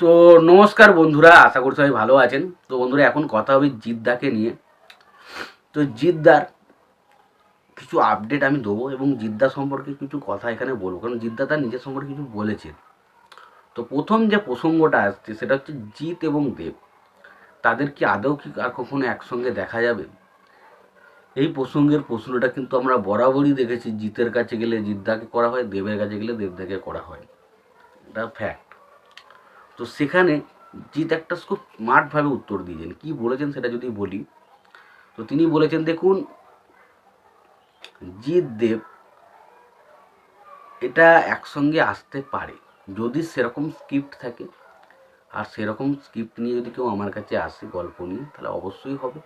তো নমস্কার বন্ধুরা, আশা করছি সবাই ভালো আছেন। তো বন্ধুরা, এখন কথা হবে জিদ্দাকে নিয়ে। তো জিদ্দার কিছু আপডেট আমি দেবো এবং জিদ্দা সম্পর্কে কিছু কথা এখানে বলব। কারণ জিদ্দা তার নিজের সম্পর্কে কিছু বলেছেন তো প্রথম যে প্রসঙ্গটা আসছে, সেটা হচ্ছে জিৎ এবং দেব। তাদের কি আদৌ কি আর কখনো একসঙ্গে দেখা যাবে? এই প্রসঙ্গের প্রশ্নটা কিন্তু আমরা বরাবরই দেখেছি। জিতের কাছে গেলে জিদ্দাকে করা হয়, দেবের কাছে গেলে দেবদাকে করা হয়। এটা ফ্যাক্ট তো সেখানে জিৎ একটা খুব স্মার্টভাবে উত্তর দিয়েছেন। কি বলেছেন সেটা যদি বলি, তো তিনি বলেছেন, দেখুন, জিৎ দেব এটা একসঙ্গে আসতে পারে। যদি সেরকম স্ক্রিপ্ট থাকে, আর সেরকম স্ক্রিপ্ট নিয়ে যদি কেউ আমার কাছে আসে গল্প নিয়ে, তাহলে অবশ্যই হবে।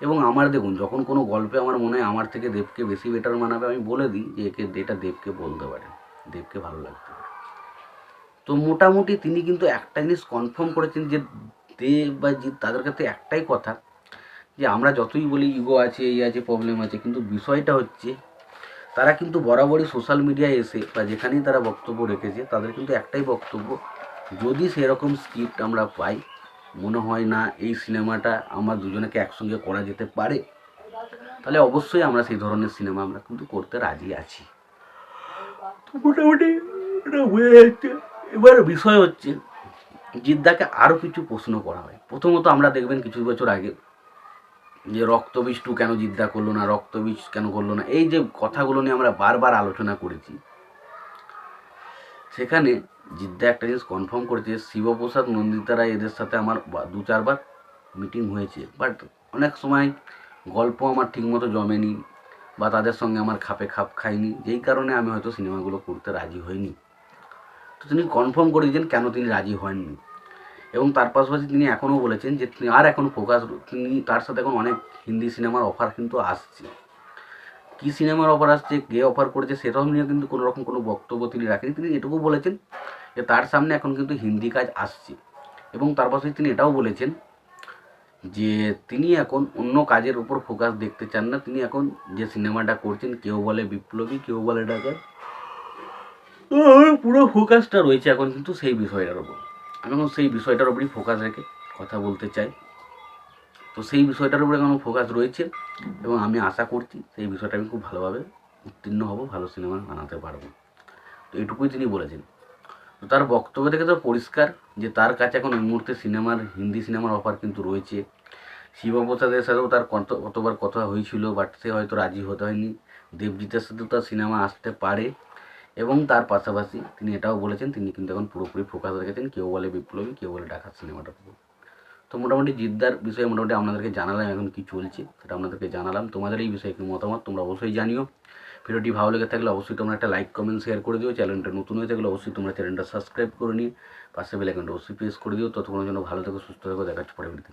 এবং আমার, দেখুন, যখন কোনো গল্পে আমার মনে হয় আমার থেকে দেবকে বেশি বেটার মানাবে, আমি বলে দিই যে একে, এটা দেবকে বলতে পারে দেবকে ভালো পারে তো মোটামুটি তিনি কিন্তু একটা জিনিস কনফার্ম করেছেন যে দেব বা জিৎ তাদের কাছে একটাই কথা, যে আমরা যতই বলি ইগো আছে, এই আছে প্রবলেম আছে, কিন্তু বিষয়টা হচ্ছে তারা কিন্তু বরাবরই সোশ্যাল মিডিয়ায় এসে বা যেখানেই তারা বক্তব্য রেখেছে, তাদের কিন্তু একটাই বক্তব্য, যদি সেরকম স্ক্রিপ্ট আমরা পাই, মনে হয় না এই সিনেমাটা আমার দুজনেকে একসঙ্গে করা যেতে পারে, তাহলে অবশ্যই আমরা সেই ধরনের সিনেমা আমরা কিন্তু করতে রাজি আছি। মোটামুটি এটা হয়ে এবার বিষয় হচ্ছে, জিদ্দাকে আরও কিছু প্রশ্ন করা হয়। প্রথমত আমরা দেখবেন কিছু বছর আগে যে রক্তবীজ টু কেন জিদ্দা করল না রক্তবীজ কেন করল না, এই যে কথাগুলো নিয়ে আমরা বারবার আলোচনা করেছি। সেখানে জিদ্দা একটা জিনিস কনফার্ম করেছে, শিবপ্রসাদ নন্দিতা রায় এদের সাথে আমার দু চারবার মিটিং হয়েছে। বাট অনেক সময় গল্প আমার ঠিকমতো জমেনি বা তাদের সঙ্গে আমার খাপে খাপ খাইনি, যেই কারণে আমি হয়তো সিনেমাগুলো করতে রাজি হইনি। তো তিনি কনফার্ম করে দিয়েছেন কেন তিনি রাজি হননি। এবং তার পাশাপাশি তিনি এখনও বলেছেন যে তিনি আর এখন ফোকাস তিনি তার সাথে এখন অনেক হিন্দি সিনেমার অফার কিন্তু আসছে। কী সিনেমার অফার আসছে, কে অফার করেছে, সেটাও নিয়ে কিন্তু কোনো রকম কোনো বক্তব্য তিনি রাখেনি তিনি এটুকু বলেছেন যে তার সামনে এখন কিন্তু হিন্দি কাজ আসছে। এবং তার পাশাপাশি তিনি এটাও বলেছেন যে তিনি এখন অন্য কাজের উপর ফোকাস দেখতে চান না। তিনি এখন যে সিনেমাটা করছেন, কেউ বলে বিপ্লবী, কেউ বলে আমার পুরো ফোকাসটা রয়েছে এখন কিন্তু সেই বিষয়টার উপর আমি এখন সেই বিষয়টার উপরই ফোকাস রেখে কথা বলতে চাই। তো সেই বিষয়টার উপরে এখন ফোকাস রয়েছে এবং আমি আশা করছি সেই বিষয়টা আমি খুব ভালোভাবে উত্তীর্ণ হব, ভালো সিনেমা বানাতে পারব। তো এটুকুই তিনি বলেছেন। তো তার বক্তব্য থেকে তো পরিষ্কার যে তার কাছে এখন এই মুহূর্তে সিনেমার হিন্দি সিনেমার অফার কিন্তু রয়েছে। শিবপ্রসাদের সাথেও তার কত, কতবার কথা হয়েছিল বাট সে হয়তো রাজি হতে হয়নি। দেবজিতের সাথেও তার সিনেমা আসতে পারে। এবং তার পাশাপাশি তিনি এটাও বলেছেন, তিনি কিন্তু এখন পুরোপুরি ফোকাস রেখেছেন, কেউ বলে বিপ্লবী, কেউ বলে ডাকাত সিনেমাটার উপর তো মোটামুটি জিদ্দার বিষয়ে মোটামুটি আপনাদেরকে জানালাম এখন কি চলছে, সেটা আপনাদেরকে জানালাম। তোমাদের এই বিষয়ে কি মতামত তোমরা অবশ্যই জানিও। ভিডিওটি ভালো লেগে থাকলে অবশ্যই তোমরা একটা লাইক কমেন্ট শেয়ার করে দিও। চ্যানেলটা নতুন হয়ে থাকলে অবশ্যই তোমরা চ্যানেলটা সাবস্ক্রাইব করে নিয়ে পাশে বেল আইকনটা অবশ্যই প্রেস করে দিও। ততক্ষণের জন্য ভালো থেকো, সুস্থ থেকো দেখাচ্ছি পরে ভিডিওতে